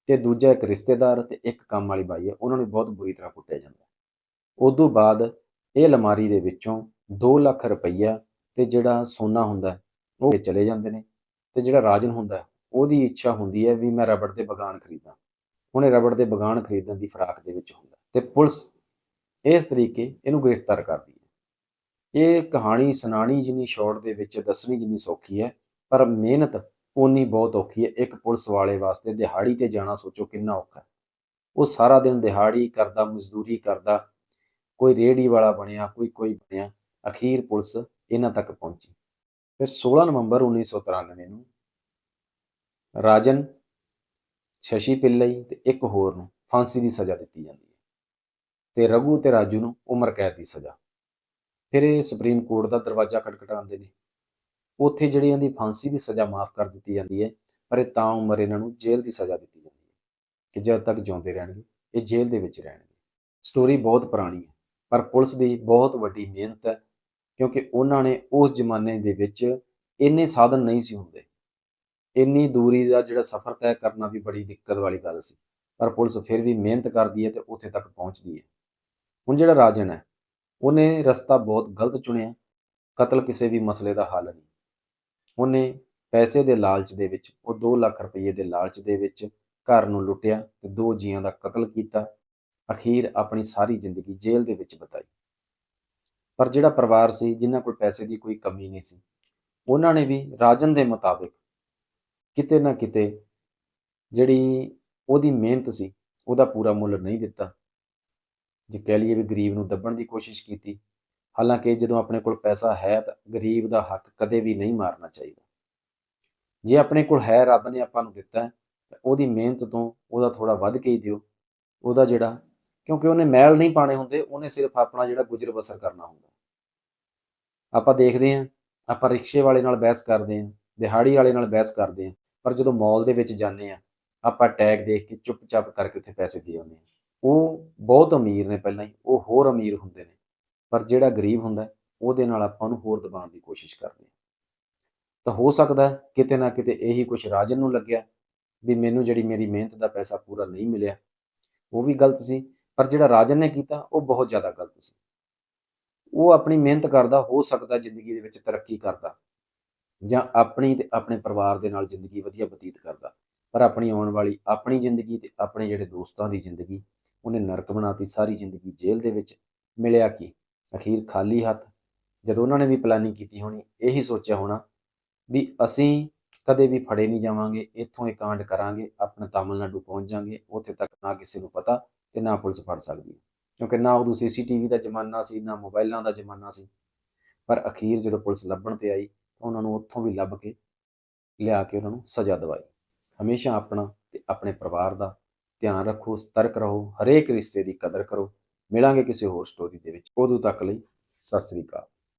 ਤੇ ਦੂਜਾ ਇੱਕ ਰਿਸ਼ਤੇਦਾਰ ਤੇ ਇੱਕ ਕੰਮ ਵਾਲੀ ਬਾਈ ਹੈ ਉਹਨਾਂ ਨੂੰ ਬਹੁਤ ਬੁਰੀ ਤਰ੍ਹਾਂ ਕੁੱਟਿਆ ਜਾਂਦਾ ਹੈ। ਤੋਂ ਬਾਅਦ ਇਹ ਅਲਮਾਰੀ ਦੇ ਵਿੱਚੋਂ 2 ਲੱਖ ਰੁਪਈਆ ਤੇ ਜਿਹੜਾ ਸੋਨਾ ਹੁੰਦਾ ਉਹ ਚਲੇ ਜਾਂਦੇ ਨੇ ਤੇ ਜਿਹੜਾ ਰਾਜਨ ਹੁੰਦਾ ਉਹਦੀ ਇੱਛਾ ਹੁੰਦੀ ਹੈ ਵੀ ਮੈਂ ਰਬੜ ਦੇ ਬਗਾਨ ਖਰੀਦਾਂ। ਹੁਣ ਇਹ ਰਬੜ ਦੇ ਬਗਾਨ ਖਰੀਦਣ ਦੀ ਫਰਾਕ ਦੇ ਵਿੱਚ ਹੁੰਦਾ ਹੈ ਤੇ ਪੁਲਿਸ ਇਸ ਤਰੀਕੇ ਇਹਨੂੰ ਗ੍ਰਿਫਤਾਰ ਕਰਦੀ ਹੈ। ਇਹ ਕਹਾਣੀ ਸੁਣਾਣੀ ਜਿੰਨੀ ਸ਼ਾਰਟ ਦੇ ਵਿੱਚ, ਦੱਸਣੀ ਜਿੰਨੀ ਸੌਖੀ ਹੈ, ਪਰ ਮਿਹਨਤ ਉਨੀ ਬਹੁਤ ਔਖੀ ਹੈ। ਇੱਕ ਪੁਲਿਸ ਵਾਲੇ ਵਾਸਤੇ ਦਿਹਾੜੀ ਤੇ ਜਾਣਾ ਸੋਚੋ ਕਿੰਨਾ ਔਖਾ ਹੈ। ਉਹ ਸਾਰਾ ਦਿਨ ਦਿਹਾੜੀ ਕਰਦਾ, ਮਜ਼ਦੂਰੀ ਕਰਦਾ, ਕੋਈ ਰੇਹੜੀ ਵਾਲਾ ਬਣਿਆ, ਕੋਈ ਕੋਈ ਬਣਿਆ। ਅਖੀਰ ਪੁਲਿਸ ਇਹਨਾਂ ਤੱਕ ਪਹੁੰਚੀ। ਫਿਰ 16 ਨਵੰਬਰ 1993 ਨੂੰ ਰਾਜਨ, ਸ਼ਸ਼ੀ ਪਿੱਲਈ ਤੇ ਇੱਕ ਹੋਰ ਨੂੰ ਫਾਂਸੀ ਦੀ ਸਜ਼ਾ ਦਿੱਤੀ ਜਾਂਦੀ ਹੈ ਤੇ ਰਘੂ ਤੇ ਰਾਜੂ ਨੂੰ ਉਮਰ ਕੈਦ ਦੀ ਸਜ਼ਾ। ਫਿਰ ਇਹ ਸੁਪਰੀਮ ਕੋਰਟ ਦਾ ਦਰਵਾਜ਼ਾ ਖਟਖਟਾਉਂਦੇ ਨੇ। ਉੱਥੇ ਜਿਹੜੀ ਦੀ ਫਾਂਸੀ ਦੀ ਸਜ਼ਾ ਮਾਫ ਕਰ ਦਿੱਤੀ ਜਾਂਦੀ ਹੈ, ਪਰ ਇਹ ਤਾਂ ਉਮਰ ਇਹਨਾਂ ਨੂੰ ਜੇਲ੍ਹ ਦੀ ਸਜ਼ਾ ਦਿੱਤੀ ਜਾਂਦੀ ਹੈ ਕਿ ਜਦ ਤੱਕ ਜਿਉਂਦੇ ਰਹਿਣਗੇ, ਇਹ ਜੇਲ੍ਹ ਦੇ ਵਿੱਚ ਰਹਿਣਗੇ। ਸਟੋਰੀ ਬਹੁਤ ਪੁਰਾਣੀ ਹੈ, ਪਰ ਪੁਲਿਸ ਦੀ ਬਹੁਤ ਵੱਡੀ ਮਿਹਨਤ ਹੈ ਕਿਉਂਕਿ ਉਹਨਾਂ ਨੇ ਉਸ ਜ਼ਮਾਨੇ ਦੇ ਵਿੱਚ ਇੰਨੇ ਸਾਧਨ ਨਹੀਂ ਸੀ ਹੁੰਦੇ। ਇੰਨੀ ਦੂਰੀ ਦਾ ਜਿਹੜਾ ਸਫ਼ਰ ਤੈਅ ਕਰਨਾ ਵੀ ਬੜੀ ਦਿੱਕਤ ਵਾਲੀ ਗੱਲ ਸੀ। ਪਰ ਪੁਲਿਸ ਫਿਰ ਵੀ ਮਿਹਨਤ ਕਰਦੀ ਹੈ ਤੇ ਉੱਥੇ ਤੱਕ ਪਹੁੰਚਦੀ ਹੈ। ਹੁਣ ਜਿਹੜਾ ਰਾਜਨ ਹੈ, ਉਹਨੇ ਰਸਤਾ ਬਹੁਤ ਗਲਤ ਚੁਣਿਆ। ਕਤਲ ਕਿਸੇ ਵੀ ਮਸਲੇ ਦਾ ਹੱਲ ਨਹੀਂ। ਉਹਨੇ ਪੈਸੇ ਦੇ ਲਾਲਚ ਦੇ ਵਿੱਚ, ਉਹ 2 ਲੱਖ ਰੁਪਏ ਦੇ ਲਾਲਚ ਦੇ ਵਿੱਚ ਘਰ ਨੂੰ ਲੁੱਟਿਆ ਤੇ ਦੋ ਜੀਆਂ ਦਾ ਕਤਲ ਕੀਤਾ। ਅਖੀਰ ਆਪਣੀ ਸਾਰੀ ਜ਼ਿੰਦਗੀ ਜੇਲ੍ਹ ਦੇ ਵਿੱਚ ਬਿਤਾਈ। ਪਰ ਜਿਹੜਾ ਪਰਿਵਾਰ ਸੀ, ਜਿਨ੍ਹਾਂ ਕੋਲ ਪੈਸੇ ਦੀ ਕੋਈ ਕਮੀ ਨਹੀਂ ਸੀ, ਉਹਨਾਂ ਨੇ ਵੀ ਰਾਜਨ ਦੇ ਮੁਤਾਬਿਕ ਕਿਤੇ ਨਾ ਕਿਤੇ ਜਿਹੜੀ ਉਹਦੀ ਮਿਹਨਤ ਸੀ, ਉਹਦਾ ਪੂਰਾ ਮੁੱਲ ਨਹੀਂ ਦਿੱਤਾ। ਜੇ ਕਹਿ ਲਈਏ ਵੀ ਗਰੀਬ ਨੂੰ ਦੱਬਣ ਦੀ ਕੋਸ਼ਿਸ਼ ਕੀਤੀ, ਹਾਲਾਂਕਿ ਜਦੋਂ ਆਪਣੇ ਕੋਲ ਪੈਸਾ ਹੈ ਤਾਂ ਗਰੀਬ ਦਾ ਹੱਕ ਕਦੇ ਵੀ ਨਹੀਂ ਮਾਰਨਾ ਚਾਹੀਦਾ। ਜੇ ਆਪਣੇ ਕੋਲ ਹੈ, ਰੱਬ ਨੇ ਆਪਾਂ ਨੂੰ ਦਿੱਤਾ, ਤਾਂ ਉਹਦੀ ਮਿਹਨਤ ਤੋਂ ਉਹਦਾ ਥੋੜਾ ਵੱਧ ਕੇ ਹੀ ਦਿਓ। ਉਹਦਾ ਜਿਹੜਾ ਕਿਉਂਕਿ ਉਹਨੇ ਮਹਿਲ ਨਹੀਂ ਪਾਣੇ ਹੁੰਦੇ, ਉਹਨੇ ਸਿਰਫ ਆਪਣਾ ਜਿਹੜਾ ਗੁਜ਼ਰ ਬਸਰ ਕਰਨਾ ਹੁੰਦਾ। ਆਪਾਂ ਦੇਖਦੇ ਹਾਂ, ਆਪਾਂ ਰਿਕਸ਼ੇ ਵਾਲੇ ਨਾਲ ਬਹਿਸ ਕਰਦੇ ਹਾਂ, ਦਿਹਾੜੀ ਵਾਲੇ ਨਾਲ ਬਹਿਸ ਕਰਦੇ ਹਾਂ, ਪਰ ਜਦੋਂ ਮਾਲ ਦੇ ਵਿੱਚ ਜਾਂਦੇ ਆ ਆਪਾਂ ਟੈਗ ਦੇਖ ਕੇ ਚੁੱਪਚਾਪ ਕਰਕੇ ਉੱਥੇ ਪੈਸੇ ਦੇ ਆਉਂਦੇ ਹਾਂ। ਉਹ ਬਹੁਤ ਅਮੀਰ ਨੇ ਪਹਿਲਾਂ ਹੀ, ਉਹ ਹੋਰ ਅਮੀਰ ਹੁੰਦੇ ਨੇ, ਪਰ ਜਿਹੜਾ ਗਰੀਬ ਹੁੰਦਾ, ਉਹਦੇ ਨਾਲ ਆਪਾਂ ਉਹਨੂੰ ਹੋਰ ਦਬਾਉਣ ਦੀ ਕੋਸ਼ਿਸ਼ ਕਰਦੇ ਹਾਂ। ਤਾਂ ਹੋ ਸਕਦਾ ਕਿਤੇ ਨਾ ਕਿਤੇ ਇਹੀ ਕੁਝ ਰਾਜਨ ਨੂੰ ਲੱਗਿਆ ਵੀ ਮੈਨੂੰ ਜਿਹੜੀ ਮੇਰੀ ਮਿਹਨਤ ਦਾ ਪੈਸਾ ਪੂਰਾ ਨਹੀਂ ਮਿਲਿਆ, ਉਹ ਵੀ ਗਲਤ ਸੀ। ਪਰ ਜਿਹੜਾ ਰਾਜਨ ਨੇ ਕੀਤਾ, ਉਹ ਬਹੁਤ ਜ਼ਿਆਦਾ ਗਲਤ ਸੀ। ਉਹ ਆਪਣੀ ਮਿਹਨਤ ਕਰਦਾ, ਹੋ ਸਕਦਾ ਜ਼ਿੰਦਗੀ ਦੇ ਵਿੱਚ ਤਰੱਕੀ ਕਰਦਾ ਜਾਂ ਆਪਣੀ ਤੇ ਆਪਣੇ ਪਰਿਵਾਰ ਦੇ ਨਾਲ ਜ਼ਿੰਦਗੀ ਵਧੀਆ ਬਤੀਤ ਕਰਦਾ। ਪਰ ਆਪਣੀ ਆਉਣ ਵਾਲੀ, ਆਪਣੀ ਜ਼ਿੰਦਗੀ ਤੇ ਆਪਣੇ ਜਿਹੜੇ ਦੋਸਤਾਂ ਦੀ ਜ਼ਿੰਦਗੀ, ਉਹਨੇ ਨਰਕ ਬਣਾਤੀ, ਸਾਰੀ ਜ਼ਿੰਦਗੀ ਜੇਲ੍ਹ ਦੇ ਵਿੱਚ ਮਿਲਿਆ ਕੀ? ਅਖੀਰ ਖਾਲੀ ਹੱਥ, ਜਦੋਂ ਉਹਨਾਂ ਨੇ ਵੀ ਪਲਾਨਿੰਗ ਕੀਤੀ ਹੋਣੀ, ਇਹੀ ਸੋਚਿਆ ਹੋਣਾ ਵੀ ਅਸੀਂ ਕਦੇ ਵੀ ਫੜੇ ਨਹੀਂ ਜਾਵਾਂਗੇ, ਇੱਥੋਂ ਇਹ ਕਾਂਡ ਕਰਾਂਗੇ, ਆਪਣਾ ਤਾਮਿਲਨਾਡੂ ਪਹੁੰਚ ਜਾਾਂਗੇ, ਉੱਥੇ ਤੱਕ ਨਾ ਕਿਸੇ ਨੂੰ ਪਤਾ। ਤੇ ਨਾ ਪੁਲਿਸ ਫੜ ਸਕਦੀ। ਹੈ ਕਿਉਂਕਿ ਨਾ ਉਦੋਂ ਸੀਸੀਟੀਵੀ ਦਾ ਜ਼ਮਾਨਾ ਸੀ, ਨਾ ਮੋਬਾਈਲਾਂ ਦਾ ਜ਼ਮਾਨਾ ਸੀ। ਪਰ ਅਖੀਰ ਜਦੋਂ ਪੁਲਿਸ ਲੱਭਣ ਤੇ ਆਈ, ਤਾਂ ਉਹਨਾਂ ਨੂੰ ਉੱਥੋਂ ਵੀ ਲੱਭ ਕੇ ਲਿਆ ਕੇ ਉਹਨਾਂ ਨੂੰ ਸਜ਼ਾ ਦਿਵਾਈ। ਹਮੇਸ਼ਾ ਆਪਣਾ ਤੇ ਆਪਣੇ ਪਰਿਵਾਰ ਦਾ ਧਿਆਨ ਰੱਖੋ, ਸਤਰਕ ਰਹੋ, ਹਰੇਕ ਰਿਸ਼ਤੇ ਦੀ ਕਦਰ ਕਰੋ। ਮਿਲਾਂਗੇ ਕਿਸੇ ਹੋਰ ਸਟੋਰੀ ਦੇ ਵਿੱਚ। ਉਦੋਂ ਤੱਕ ਲਈ ਸਤਿ ਸ੍ਰੀ ਅਕਾਲ।